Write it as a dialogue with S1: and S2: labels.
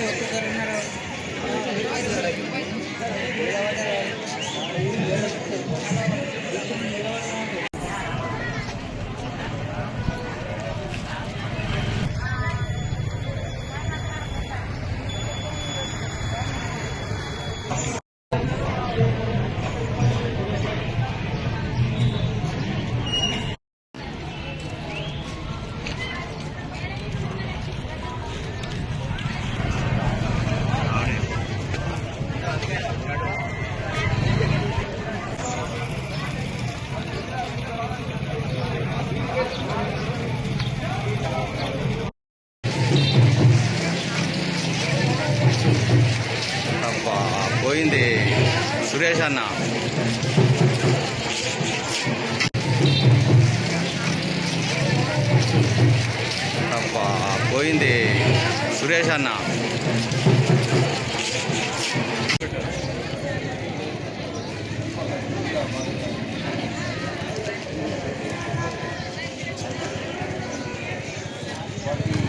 S1: होते करणार పోయింది సురేష్ అన్న పోయింది సురేష్ అన్న Thank you.